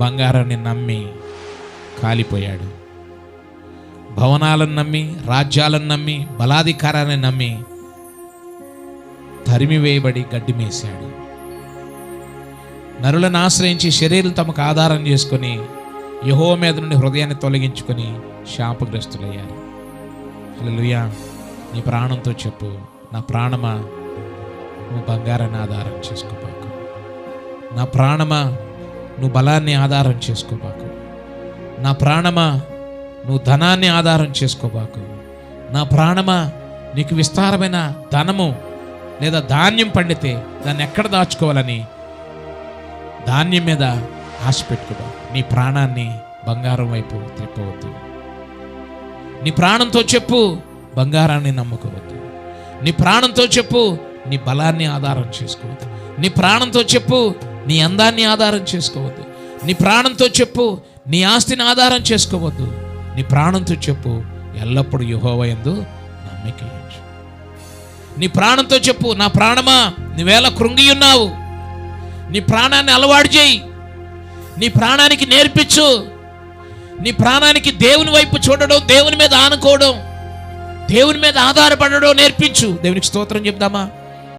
బంగారాన్ని నమ్మి కాలిపోయాడు. భవనాలను నమ్మి రాజ్యాలను నమ్మి బలాధికారాన్ని నమ్మి తరిమివేయబడి గడ్డి మేశాడు. నరులను ఆశ్రయించి శరీరం తమకు ఆధారం చేసుకొని యహో మీద నుండి హృదయాన్ని తొలగించుకొని శాపగ్రస్తులయ్యారు. హల్లెలూయా. నీ ప్రాణంతో చెప్పు నా ప్రాణమా నువ్వు బంగారాన్ని ఆధారం చేసుకోబాకు నా ప్రాణమా నువ్వు బలాన్ని ఆధారం చేసుకోబాకు. నా ప్రాణమా నువ్వు ధనాన్ని ఆధారం చేసుకోబాకు. నా ప్రాణమా నీకు విస్తారమైన ధనము లేదా ధాన్యం పండితే దాన్ని ఎక్కడ దాచుకోవాలని ధాన్యం మీద ఆశ పెట్టుకోబా నీ ప్రాణాన్ని బంగారం వైపు తిప్పవద్దు. నీ ప్రాణంతో చెప్పు బంగారాన్ని నమ్ముకోవద్దు. నీ ప్రాణంతో చెప్పు నీ బలాన్ని ఆధారం చేసుకోవద్దు. నీ ప్రాణంతో చెప్పు నీ అందాన్ని ఆధారం చేసుకోవద్దు. నీ ప్రాణంతో చెప్పు నీ ఆస్తిని ఆధారం చేసుకోవద్దు. నీ ప్రాణంతో చెప్పు ఎల్లప్పుడూ యుహోవయందు నమ్మిక నీ ప్రాణంతో చెప్పు నా ప్రాణమా నువ్వేళ కృంగి ఉన్నావు. నీ ప్రాణాన్ని అలవాటు చేయి. నీ ప్రాణానికి నేర్పించు. నీ ప్రాణానికి దేవుని వైపు చూడడం దేవుని మీద ఆనుకోవడం దేవుని మీద ఆధారపడడం నేర్పించు. దేవునికి స్తోత్రం చెప్దామా?